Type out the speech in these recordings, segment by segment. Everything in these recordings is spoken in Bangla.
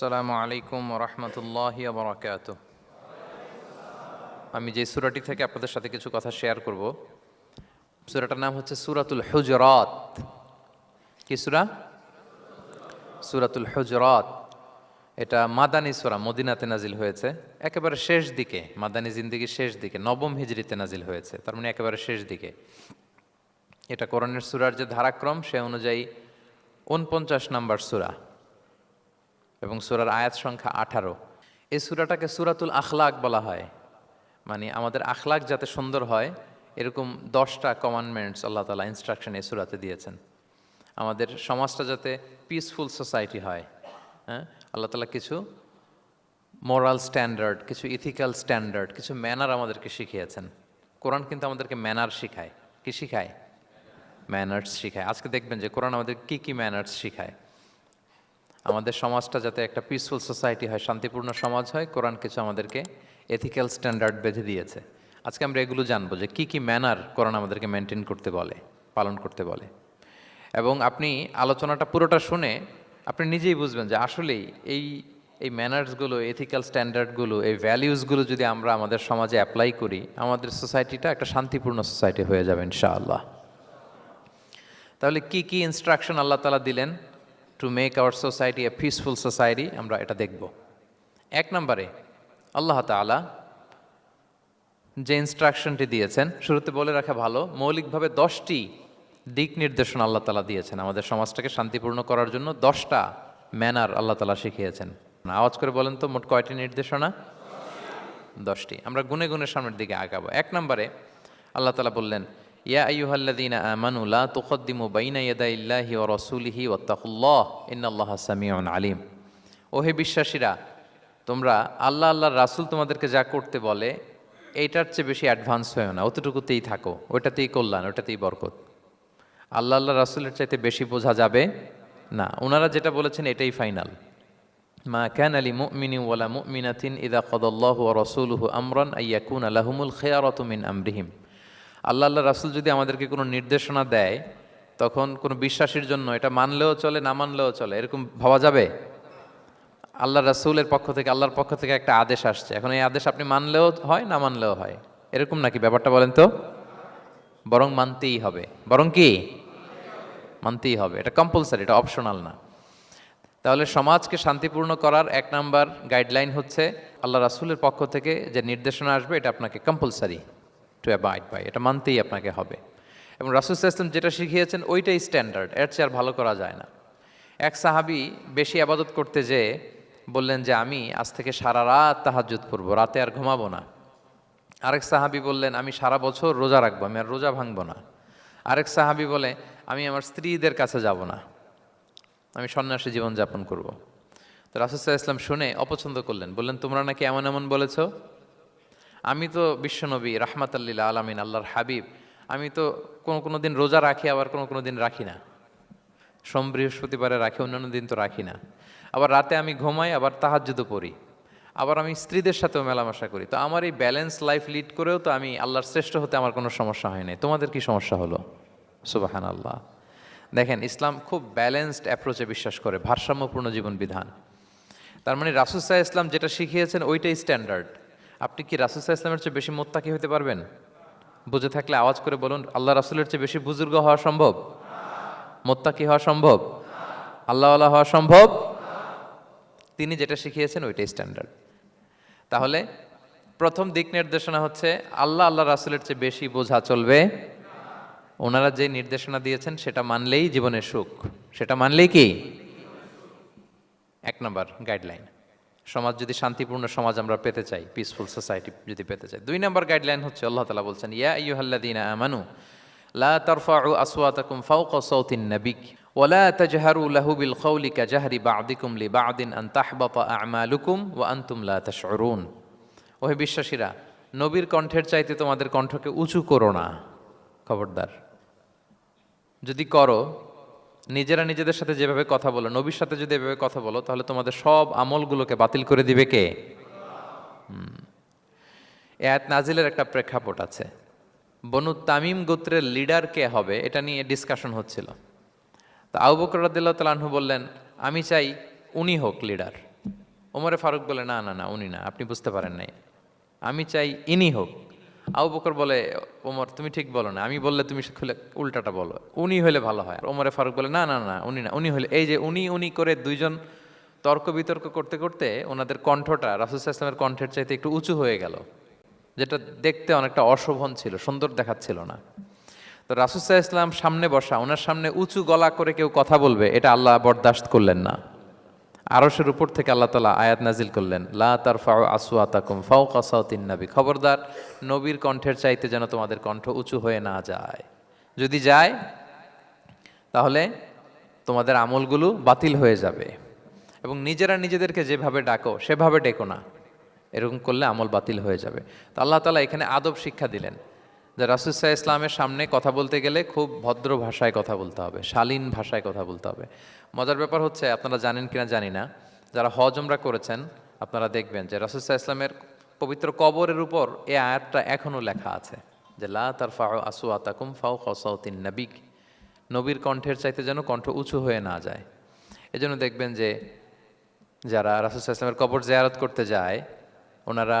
আসসালামু আলাইকুম রহমতুল্লাহ বরকাত আমি যে সুরাটি থেকে আপনাদের সাথে কিছু কথা শেয়ার করব, সুরাটার নাম হচ্ছে সুরাতুল হুজরাত। কি সুরা? সুরাতুল হুজরাত। এটা মাদানী সুরা, মদিনাতে নাজিল হয়েছে। একেবারে শেষ দিকে, মাদানী জিন্দিগির শেষ দিকে, নবম হিজরিতে নাজিল হয়েছে। তার মানে একেবারে শেষ দিকে। এটা কোরআনের সুরার যে ধারাক্রম, সে অনুযায়ী উনপঞ্চাশ নাম্বার সুরা। এবং সুরার আয়াত সংখ্যা আঠারো। এই সুরাটাকে সুরাতুল আখলাক বলা হয়। মানে আমাদের আখলাক যাতে সুন্দর হয়, এরকম দশটা কমান্ডমেন্টস আল্লাহ তালা ইনস্ট্রাকশন এই সুরাতে দিয়েছেন। আমাদের সমাজটা যাতে পিসফুল সোসাইটি হয় হ্যাঁ? আল্লাহ তালা কিছু মোরাল স্ট্যান্ডার্ড কিছু ইথিক্যাল স্ট্যান্ডার্ড কিছু ম্যানার আমাদেরকে শিখিয়েছেন। কোরআন কিন্তু আমাদেরকে ম্যানার শিখায়। কি শিখায়? ম্যানার্স শিখায়। আজকে দেখবেন যে কোরআন আমাদের কি কি ম্যানার্স শিখায়। আমাদের সমাজটা যাতে একটা পিসফুল সোসাইটি হয়, শান্তিপূর্ণ সমাজ হয়, কোরআন কিছু আমাদেরকে এথিক্যাল স্ট্যান্ডার্ড বেঁধে দিয়েছে। আজকে আমরা এগুলো জানব যে কি কি ম্যানার কোরআন আমাদেরকে মেনটেন করতে বলে, পালন করতে বলে। এবং আপনি আলোচনাটা পুরোটা শুনে আপনি নিজেই বুঝবেন যে আসলেই এই এই ম্যানার্সগুলো এথিক্যাল স্ট্যান্ডার্ডগুলো এই ভ্যালিউসগুলো যদি আমরা আমাদের সমাজে অ্যাপ্লাই করি, আমাদের সোসাইটিটা একটা শান্তিপূর্ণ সোসাইটি হয়ে যাবে ইনশাআল্লাহ। তাহলে কি কি ইনস্ট্রাকশন আল্লাহ তালা দিলেন? To make our society a peaceful society আমরা এটা দেখব। এক নম্বরে, আল্লাহ তালা যে ইনস্ট্রাকশনটি দিয়েছেন, শুরুতে বলে রাখা ভালো, মৌলিকভাবে দশটি দিক নির্দেশনা আল্লাহ তালা দিয়েছেন। আমাদের সমাজটাকে শান্তিপূর্ণ করার জন্য দশটা ম্যানার আল্লাহ তালা শিখিয়েছেন। আওয়াজ করে বলেন তো, মোট কয়টি নির্দেশনা? দশটি। আমরা গুনে গুনে সামনের দিকে আগাবো। এক নম্বরে, আল্লাহ তালা বললেন ইয়া আইয়ুহাল্লাযীনা আমানু লা তুকদ্দিমু বাইনা ইয়াদাইল্লাহি ওয়া রাসূলিহি ওয়াত্তাকুল্লাহ, ইন্নাল্লাহা সামিউন আলিম। ওহে বিশ্বাসীরা, তোমরা আল্লাহ আল্লাহর রাসূল তোমাদেরকে যা করতে বলে, এইটার চেয়ে বেশি অ্যাডভান্স হয়েও না অতটুকুতেই থাকো ওইটাতেই কল্যাণ ওইটাতেই বরকত। আল্লাহ আল্লাহ রাসূলের চাইতে বেশি বোঝা যাবে না। ওনারা যেটা বলেছেন এটাই ফাইনাল। মা ক্যান আলী মুমিনি ওয়ালা মুমিনাতিন ইদা কদল্লাহু রাসূলুহু আমরান আইয়াকুন আলাহুমুল খেয়ারতু মিন আমরিহিম। আল্লাহ আল্লাহ রাসূল যদি আমাদেরকে কোনো নির্দেশনা দেয়, তখন কোনো বিশ্বাসীর জন্য এটা মানলেও চলে, না মানলেও চলে, এরকম ভাবা যাবে? আল্লাহ রাসূলের পক্ষ থেকে, আল্লাহর পক্ষ থেকে একটা আদেশ আসছে। এখন এই আদেশ আপনি মানলেও হয়, না মানলেও হয়? এরকম নাকি ব্যাপারটা বলেন তো? বরং মানতেই হবে। বরং কি? মানতেই হবে। এটা কম্পালসারি এটা অপশনাল না। তাহলে সমাজকে শান্তিপূর্ণ করার এক নাম্বার গাইডলাইন হচ্ছে, আল্লাহ রাসূলের পক্ষ থেকে যে নির্দেশনা আসবে, এটা আপনাকে কম্পালসারি টু অ্যাবাইড বাই এটা মানতেই আপনাকে হবে। এবং রাসুল ইসলাম যেটা শিখিয়েছেন, ওইটাই স্ট্যান্ডার্ড এর চেয়ে আর ভালো করা যায় না। এক সাহাবি বেশি আবাদত করতে যেয়ে বললেন যে, আমি আজ থেকে সারা রাত তাহাজুদ করব রাতে আর ঘুমাবো না। আরেক সাহাবি বললেন, আমি সারা বছর রোজা রাখব, আমি আর রোজা ভাঙবো না। আরেক সাহাবি বলে, আমি আমার স্ত্রীদের কাছে যাব না। আমি সন্ন্যাসী জীবনযাপন করব। তো রাসুসাহ ইসলাম শুনে অপছন্দ করলেন। বললেন, তোমরা নাকি এমন এমন বলেছ? আমি তো বিশ্বনবী রাহমাতাল্লিল আলমিন, আল্লাহর হাবিব। আমি তো কোনো কোনো দিন রোজা রাখি, আবার কোনো কোনো দিন রাখি না। সোম বৃহস্পতিবারে রাখি, অন্যান্য দিন তো রাখি না। আবার রাতে আমি ঘুমাই, আবার তাহাজ্জুদও পড়ি। আবার আমি স্ত্রীদের সাথেও মেলামেশা করি। তো আমার এই ব্যালেন্স লাইফ লিড করেও তো আমি আল্লাহর শ্রেষ্ঠ হতে আমার কোনো সমস্যা হয় নাই। তোমাদের কি সমস্যা হলো? সুবাহান আল্লাহ দেখেন, ইসলাম খুব ব্যালেন্সড অ্যাপ্রোচে বিশ্বাস করে, ভারসাম্যপূর্ণ জীবন বিধান তার মানে রাসুসাহ ইসলাম যেটা শিখিয়েছেন, ওইটাই স্ট্যান্ডার্ড। আপনি কি রাসুসাহ ইসলামের চেয়ে বেশি মোত্তাকি হতে পারবেন? বুঝে থাকলে আওয়াজ করে বলুন, আল্লাহ রাসুলের চেয়ে বেশি বুজুর্গ হওয়া সম্ভব? মোত্তাকি হওয়া সম্ভব? আল্লাহওয়ালা হওয়া সম্ভব? তিনি যেটা শিখিয়েছেন ওইটাই স্ট্যান্ডার্ড তাহলে প্রথম দিক নির্দেশনা হচ্ছে, আল্লাহ আল্লাহ রাসুলের চেয়ে বেশি বোঝা চলবে। ওনারা যে নির্দেশনা দিয়েছেন সেটা মানলেই জীবনের সুখ। সেটা মানলেই কি? এক নম্বর গাইডলাইন সমাজ যদি শান্তিপূর্ণ সমাজ আমরা পেতে চাই পিসফুল সোসাইটি যদি পেতে চাই। দুই নম্বর গাইডলাইন হচ্ছে, আল্লাহ তালা বলছেন, ইয়া ইয়ুহাল্লাদিনা আমানু, লা তারফাউ আসওয়াতাকুম ফাওকা সাউতিন নাবিক ওয়ালা তাজহারু লাহু বিল কওলি কাজাহরি বা'দিকুম লিবা'দিন আন তাহবাতা আ'মালুকুম ওয়া আনতুম লা তাশউরুন। ওহে বিশ্বাসীরা, নবীর কণ্ঠের চাইতে তোমাদের কণ্ঠকে উঁচু করো না, খবরদার। যদি করো নিজেরা নিজেদের সাথে যেভাবে কথা বলো, নবীর সাথে যদি এভাবে কথা বলো, তাহলে তোমাদের সব আমলগুলোকে বাতিল করে দিবে কে? এত নাজিলের একটা প্রেক্ষাপট আছে। বনু তামিম গোত্রের লিডার কে হবে, এটা নিয়ে ডিসকাশন হচ্ছিল। তো আবু বকর রাদিল্লাহ তালাহু বললেন, আমি চাই উনি হোক লিডার ওমরে ফারুক বলে, না না না, উনি না, আপনি বুঝতে পারেন নাই। আমি চাই ইনি হোক। আবু বকর বলে, ওমর, তুমি ঠিক বলো না। আমি বললে তুমি খুলে উল্টাটা বলো। উনি হলে ভালো হয়। ওমরে ফারুক বলে, না না না, উনি না, উনি হলে এই যে উনি উনি করে দুইজন তর্ক বিতর্ক করতে করতে ওনাদের কণ্ঠটা রাসুল ইসলামের কণ্ঠের চাইতে একটু উঁচু হয়ে গেল, যেটা দেখতে অনেকটা অশোভন ছিল, সুন্দর দেখাচ্ছিল না। তো রাসুসাহ ইসলাম সামনে বসা, ওনার সামনে উঁচু গলা করে কেউ কথা বলবে, এটা আল্লাহ বরদাস্ত করলেন না। আরশের উপর থেকে আল্লাহ তালা আয়াত নাজিল করলেন, লা তার ফাও আসুয়াতাকুম ফাও কাসাউতিন নবী। খবরদার, নবীর কণ্ঠের চাইতে যেন তোমাদের কণ্ঠ উঁচু হয়ে না যায়। যদি যায়, তাহলে তোমাদের আমলগুলো বাতিল হয়ে যাবে। এবং নিজেরা নিজেদেরকে যেভাবে ডাকো, সেভাবে ডেকো না। এরকম করলে আমল বাতিল হয়ে যাবে। তো আল্লাহ তালা এখানে আদব শিক্ষা দিলেন। যে রাসুসাহ ইসলামের সামনে কথা বলতে গেলে খুব ভদ্র ভাষায় কথা বলতে হবে, শালীন ভাষায় কথা বলতে হবে। মজার ব্যাপার হচ্ছে, আপনারা জানেন কিনা জানি না, যারা হজ উমরা করেছেন, আপনারা দেখবেন যে রাসুসাহ ইসলামের পবিত্র কবরের উপর এ আয়াতটা এখনও লেখা আছে, যে লা তার ফাও আসু আতাকুম ফাও খসাউতিন নাবিক নবীর কণ্ঠের চাইতে যেন কণ্ঠ উঁচু হয়ে না যায়। এজন্য দেখবেন যে যারা রাসুল ইসলামের কবর জিয়ারত করতে যায়, ওনারা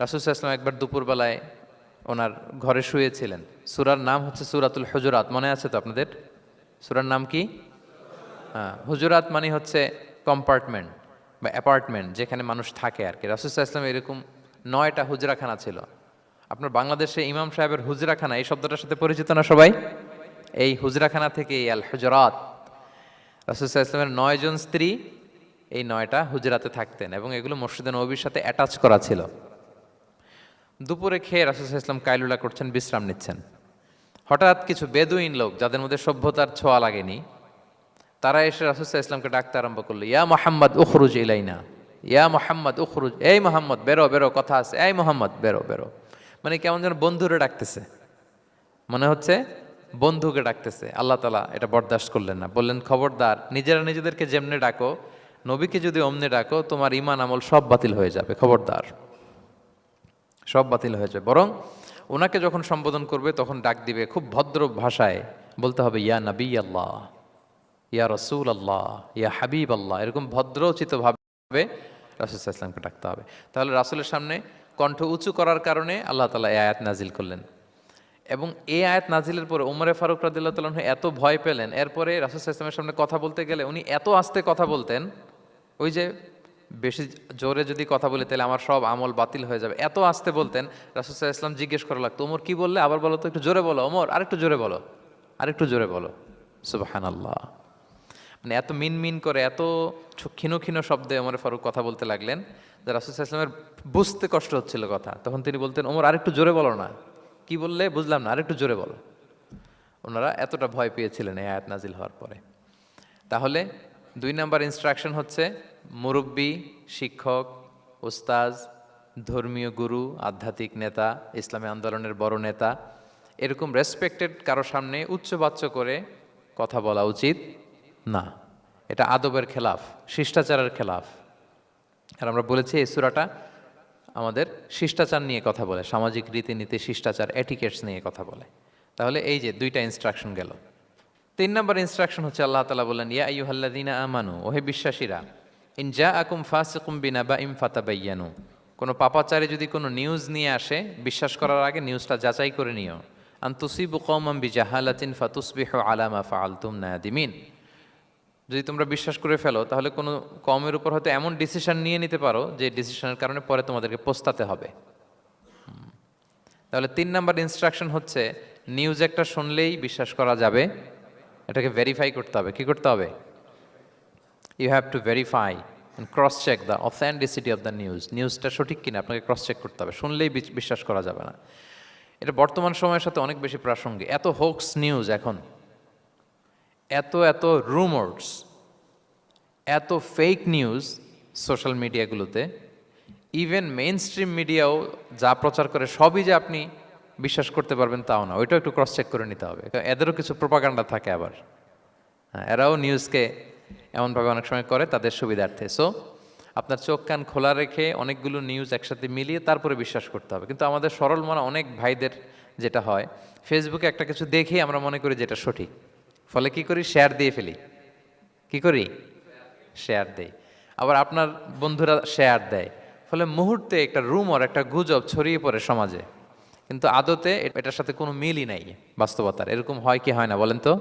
রাসুসাহ ইসলাম একবার দুপুরবেলায় ওনার ঘরে শুয়েছিলেন। সুরার নাম হচ্ছে সুরাতুল হুজুরাত, মনে আছে তো আপনাদের? সুরার নাম কি? হ্যাঁ হুজুরাত মানে হচ্ছে কম্পার্টমেন্ট বা অ্যাপার্টমেন্ট যেখানে মানুষ থাকে আর কি। রাসুসাহ ইসলাম এরকম নয়টা হুজরাখানা ছিল। আপনার বাংলাদেশে ইমাম সাহেবের হুজরাখানা, এই শব্দটার সাথে পরিচিত না সবাই? এই হুজরাখানা থেকে এই আল হুজরাত। রাসুসাহ ইসলামের নয়জন স্ত্রী এই নয়টা হুজরাতে থাকতেন এবং এগুলো মসজিদে নবীর সাথে অ্যাটাচ করা ছিল। দুপুরে খেয়ে রাসুসাহ ইসলাম কাইলুলা করছেন, বিশ্রাম নিচ্ছেন। হঠাৎ কিছু বেদুইন লোক, যাদের মধ্যে সভ্যতার ছোঁয়া লাগেনি, তারা এসে রাসুসাহ ইসলামকে ডাকতে আরম্ভ করল, ইয়া মোহাম্মদ, উখরুজ ইলাইনা। ইয়া মোহাম্মদ, উখরুজ। এই মোহাম্মদ, বেরো বেরো, কথা আছে। এই মোহাম্মদ, বেরো বেরো। মানে কেমন যেন বন্ধুরে ডাকতেছে। মনে হচ্ছে বন্ধুকে ডাকতেছে। আল্লাহ তালা এটা বরদাস্ত করলেন না। বললেন, খবরদার, নিজেরা নিজেদেরকে যেমনে ডাকো, নবীকে যদি অমনে ডাকো, তোমার ইমান আমল সব বাতিল হয়ে যাবে। খবরদার। সব বাতিল হয়ে যাবে বরং ওনাকে যখন সম্বোধন করবে, তখন ডাক দিবে খুব ভদ্র ভাষায়, বলতে হবে, ইয়া নবী আল্লাহ ইয়া রসুল আল্লাহ ইয়া হাবিব আল্লাহ এরকম ভদ্রোচিত ভাবে রাসুল ইসলামকে ডাকতে হবে। তাহলে রাসুলের সামনে কণ্ঠ উঁচু করার কারণে আল্লাহ তালা এই আয়াত নাজিল করলেন। এবং এই আয়াত নাজিলের পরে উমরে ফারুক রাদিল্লাহ তালন এত ভয় পেলেন। এরপরে রাসুল ইসলামের সামনে কথা বলতে গেলে উনি এত আস্তে কথা বলতেন, ওই যে বেশি জোরে যদি কথা বলি, তাহলে আমার সব আমল বাতিল হয়ে যাবে। এত আস্তে বলতেন রাসুসাহ ইসলাম জিজ্ঞেস করা লাগতো, ওমর, কি বললে? আবার বলো তো, একটু জোরে বলো, ওমর, আরেকটু জোরে বলো, আরেকটু জোরে বলো। সুবাহান আল্লাহ মানে এত মিন মিন করে, এত ক্ষীণ ক্ষীণ শব্দে ওমর ফারুক কথা বলতে লাগলেন, যে রাসুসাহ ইসলামের বুঝতে কষ্ট হচ্ছিল কথা। তখন তিনি বলতেন, ওমর, আরেকটু জোরে বলো না। কি বললে? বুঝলাম না, আরেকটু জোরে বলো। ওনারা এতটা ভয় পেয়েছিলেন এই আয়াত নাজিল হওয়ার পরে। তাহলে দুই নাম্বার ইনস্ট্রাকশন হচ্ছে মুরব্বী, শিক্ষক ওস্তাজ ধর্মীয় গুরু, আধ্যাত্মিক নেতা, ইসলামী আন্দোলনের বড় নেতা, এরকম রেসপেক্টেড কারও সামনে উচ্চবাচ্য করে কথা বলা উচিত না। এটা আদবের খেলাফ, শিষ্টাচারের খেলাফ। আর আমরা বলেছি এই সুরাটা আমাদের শিষ্টাচার নিয়ে কথা বলে, সামাজিক রীতিনীতি, শিষ্টাচার এটিকেটস নিয়ে কথা বলে। তাহলে এই যে দুইটা ইনস্ট্রাকশন গেল। তিন নম্বর ইনস্ট্রাকশন হচ্ছে আল্লাহ তালা বললেন, ইয়া আইয়ুহাল্লাযীনা আমানু ওহে বিশ্বাসীরা ইন জা আকুম ফাসিকুম বিনা বা ইম ফাতাবাইয়ানু। কোনো পাপাচারে যদি কোনো নিউজ নিয়ে আসে, বিশ্বাস করার আগে নিউজটা যাচাই করে নিও। আন তুসিবু কওমান বিজাহালাতিন ফাতুসবিহু আলা মা ফাআলতুম নাদিমিন। যদি তোমরা বিশ্বাস করে ফেলো, তাহলে কোনো কমের উপর হয়তো এমন ডিসিশন নিয়ে নিতে পারো, যে ডিসিশনের কারণে পরে তোমাদেরকে পোস্তাতে হবে। তাহলে তিন নাম্বার ইনস্ট্রাকশন হচ্ছে, নিউজ একটা শুনলেই বিশ্বাস করা যাবে। এটাকে ভেরিফাই করতে হবে। কি করতে হবে? You have to verify cross check the authenticity of the news নিউজটা সঠিক কিনা আপনাকে ক্রস চেক করতে হবে। শুনলেই বিশ্বাস করা যাবে না। এটা বর্তমান সময়ের সাথে অনেক বেশি প্রাসঙ্গিক। এত হোক্স নিউজ এখন। এত এত রুমার্স এত ফেক নিউজ সোশ্যাল মিডিয়াগুলোতে ইভেন মেইন স্ট্রিম মিডিয়াও যা প্রচার করে সবই যে আপনি বিশ্বাস করতে পারবেন তাও না। ওইটাও একটু ক্রস চেক করে নিতে হবে। এদেরও কিছু প্রোপাগান্ডা থাকে আবার। হ্যাঁ, এরাও নিউজকে এমনভাবে অনেক সময় করে তাদের সুবিধার্থে। সো আপনার চোখ, কান খোলা রেখে অনেকগুলো নিউজ একসাথে মিলিয়ে তারপরে বিশ্বাস করতে হবে। কিন্তু আমাদের সরল মনে অনেক ভাইদের যেটা হয় ফেসবুকে একটা কিছু দেখেই আমরা মনে করি যেটা সঠিক। ফলে কি করি? শেয়ার দিয়ে ফেলি। কি করি? শেয়ার দেই। আবার আপনার বন্ধুরা শেয়ার দেয়। ফলে মুহূর্তে একটা রুমর একটা গুজব ছড়িয়ে পড়ে সমাজে। কিন্তু আদতে এটার সাথে কোনো মিলই নাই বাস্তবতার। এরকম হয় কি হয় না বলেন তো?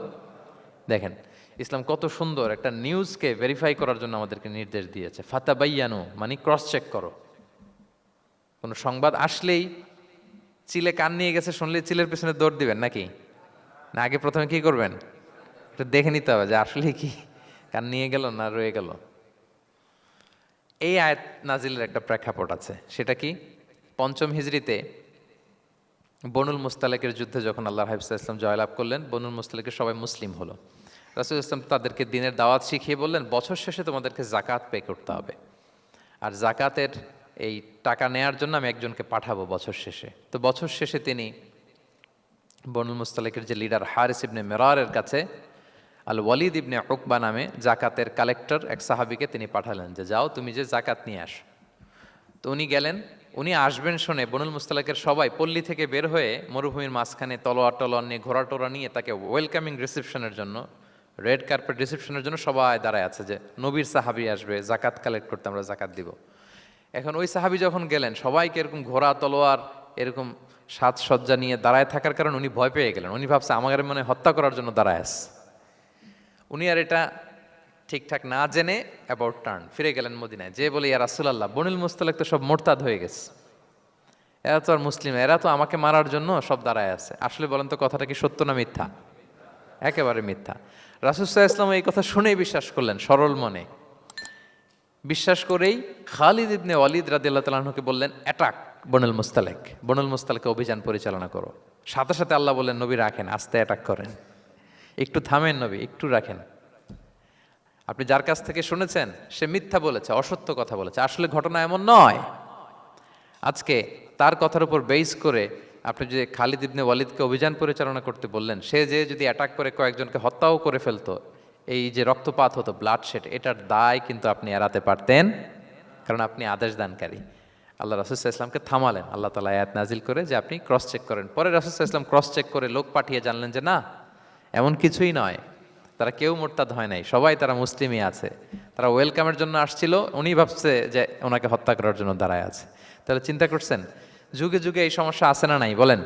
দেখেন ইসলাম কত সুন্দর একটা নিউজকে ভেরিফাই করার জন্য আমাদেরকে নির্দেশ দিয়েছে। ফাতাবাইয়ানু মানে ক্রস চেক করো। কোনো সংবাদ আসলেই চিলে কান নিয়ে গেছে শুনলে চিলের পেছনে দৌড় দিবেন নাকি? না, আগে প্রথমে কি করবেন? একটু দেখে নিতে হবে যে আসলে কি কান নিয়ে গেল না রয়ে গেল। এই আয়াত নাজিলের একটা প্রেক্ষাপট আছে। সেটা কি? পঞ্চম হিজড়িতে বনুল মুস্তালেকের যুদ্ধে যখন আল্লাহ হাবিবুল্লাহ ইসলাম জয়লাভ করলেন, বনুল মুস্তালেকের সবাই মুসলিম হলো। রাসুল ইসলাম তাদেরকে দিনের দাওয়াত শিখিয়ে বললেন, বছর শেষে তোমাদেরকে জাকাত পে করতে হবে। আর জাকাতের এই টাকা নেয়ার জন্য আমি একজনকে পাঠাবো বছর শেষে। তো বছর শেষে তিনি বনুল মুস্তালেকের যে লিডার হারিস ইবনে মেরারের কাছে আল ওয়ালিদ ইবনে উকবা নামে জাকাতের কালেক্টর এক সাহাবিকে তিনি পাঠালেন যে, যাও তুমি যে জাকাত নিয়ে আসো। তো উনি গেলেন, উনি আসবেন শুনে বনুল মুস্তালাকের সবাই পল্লী থেকে বের হয়ে মরুভূমির মাঝখানে তলোয়ার টলোয়ার নিয়ে ঘোড়া টোরা নিয়ে তাকে ওয়েলকামিং রিসেপশনের জন্য রেড কার্পেট রিসেপশনের জন্য সবাই দাঁড়ায় আছে যে নবীর সাহাবি আসবে, জাকাত কালেক্ট করতে আমরা জাকাত দিব। এখন ওই সাহাবি যখন গেলেন, সবাইকে এরকম ঘোড়া, তলোয়ার, এরকম সাজসজ্জা নিয়ে দাঁড়ায় থাকার কারণে উনি ভয় পেয়ে গেলেন। উনি ভাবছে, আমাদের মনে হত্যা করার জন্য দাঁড়ায় আছে। উনি আর এটা ঠিকঠাক না জেনে অ্যাবাউট টার্ন ফিরে গেলেন মদিনায়। যে বলে, ইয়া রাসুলাল্লাহ, বনিল মুস্তালেক তো সব মোরতাদ হয়ে গেছে। এরা তো আর মুসলিম, এরা তো আমাকে মারার জন্য সব দাঁড়ায় আছে। আসলে বলেন তো, কথাটা কি সত্য না মিথ্যা? একেবারে মিথ্যা। রাসুসাহ ইসলাম এই কথা শুনেই বিশ্বাস করলেন, সরল মনে। বিশ্বাস করেই খালিদ ইবনে ওয়ালিদ রাদিল্লাহ তালাহকে বললেন অ্যাটাক বনুল মুস্তালেক। বনুল মুস্তালেকে অভিযান পরিচালনা করো। সাথে সাথে আল্লাহ বললেন, নবী রাখেন, আস্তে অ্যাটাক করেন। একটু থামেন নবী, একটু রাখেন। আপনি যার কাছ থেকে শুনেছেন, সে মিথ্যা বলেছে, অসত্য কথা বলেছে। আসলে ঘটনা এমন নয়। আজকে তার কথার উপর বেস করে আপনি যে খালিদ ইবনে ওয়ালিদকে অভিযান পরিচালনা করতে বললেন, সে যে যদি অ্যাটাক করে কয়েকজনকে হত্যাও করে ফেলতো, এই যে রক্তপাত হতো ব্লাড শেড এটার দায় কিন্তু আপনি এড়াতে পারতেন, কারণ আপনি আদেশ দানকারী। আল্লাহ রাসুসাহ ইসলামকে থামালেন। আল্লাহ তালা আয়াত নাজিল করে যে আপনি ক্রস চেক করেন। পরে রাসুসাহ ইসলাম ক্রস চেক করে লোক পাঠিয়ে জানলেন যে, না, এমন কিছুই নয়। তারা কেউ মোরতাদ হয় নাই। সবাই তারা মুসলিমই আছে। তারা ওয়েলকামের জন্য আসছিল। উনি ভাবছে যে ওনাকে হত্যা করার জন্য দাঁড়ায় আছে। তাহলে চিন্তা করছেন যুগে যুগে এই সমস্যা আছে না নাই? বলেন।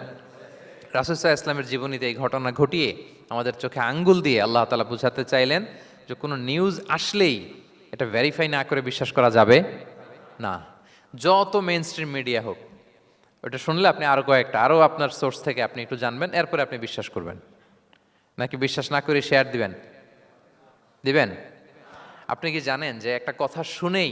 রাসুসাহ ইসলামের জীবনীতে এই ঘটনা ঘটিয়ে আমাদের চোখে আঙ্গুল দিয়ে আল্লাহ তালা বুঝাতে চাইলেন যে কোনো নিউজ আসলেই এটা ভেরিফাই না করে বিশ্বাস করা যাবে না। যত মেন স্ট্রিম মিডিয়া হোক, ওটা শুনলে আপনি আরও কয়েকটা আরও আপনার সোর্স থেকে আপনি একটু জানবেন, এরপরে আপনি বিশ্বাস করবেন। নাকি বিশ্বাস না করে শেয়ার দিবেন? দিবেন? আপনি কি জানেন যে একটা কথা শুনেই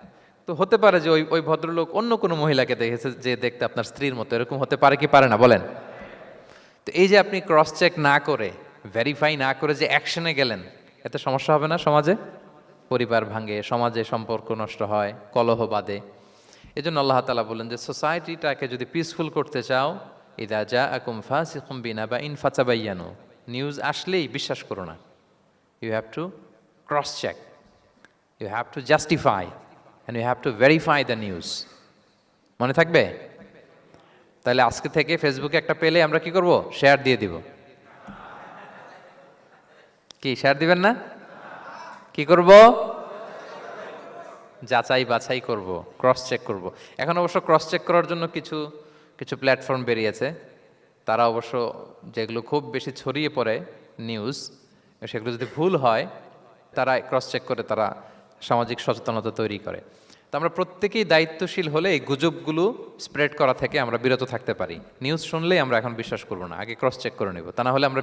তো হতে পারে যে ওই ওই ভদ্রলোক অন্য কোনো মহিলাকে দেখেছে, যে দেখতে আপনার স্ত্রীর মতো, এরকম হতে পারে কি পারে না? বলেন। তো এই যে আপনি ক্রস চেক না করে ভেরিফাই না করে যে অ্যাকশনে গেলেন, এতে সমস্যা হবে না সমাজে? পরিবার ভাঙে, সমাজে সম্পর্ক নষ্ট হয়, কলহ বাদে এই জন্য আল্লাহ তালা বললেন যে সোসাইটিটাকে যদি পিসফুল করতে চাও, ইদা যা আকুম ফাসিকুম বিনা বা ইন ফাচাবাইয়ানো নিউজ আসলেই বিশ্বাস করো না। You have to cross check you have to justify and you have to verify the news মনে থাকবে? তাহলে আজকে থেকে ফেসবুকে একটা পেলে আমরা কি করব? শেয়ার দিয়ে দিব। কি শেয়ার দিবেন না? কি করব? যাচাই বাছাই করব ক্রস চেক করব। এখন অবশ্য ক্রস চেক করার জন্য কিছু কিছু প্ল্যাটফর্ম বেরিয়েছে। তারা অবশ্য যেগুলো খুব বেশি ছড়িয়ে পড়ে নিউজ সেগুলো যদি ভুল হয়, তারা ক্রস চেক করে তারা সামাজিক সচেতনতা তৈরি করে। তো আমরা প্রত্যেকেই দায়িত্বশীল হলে এই গুজবগুলো স্প্রেড করা থেকে আমরা বিরত থাকতে পারি। নিউজ শুনলেই আমরা এখন বিশ্বাস করব না, আগে ক্রস চেক করে নেব। তা না হলে আমরা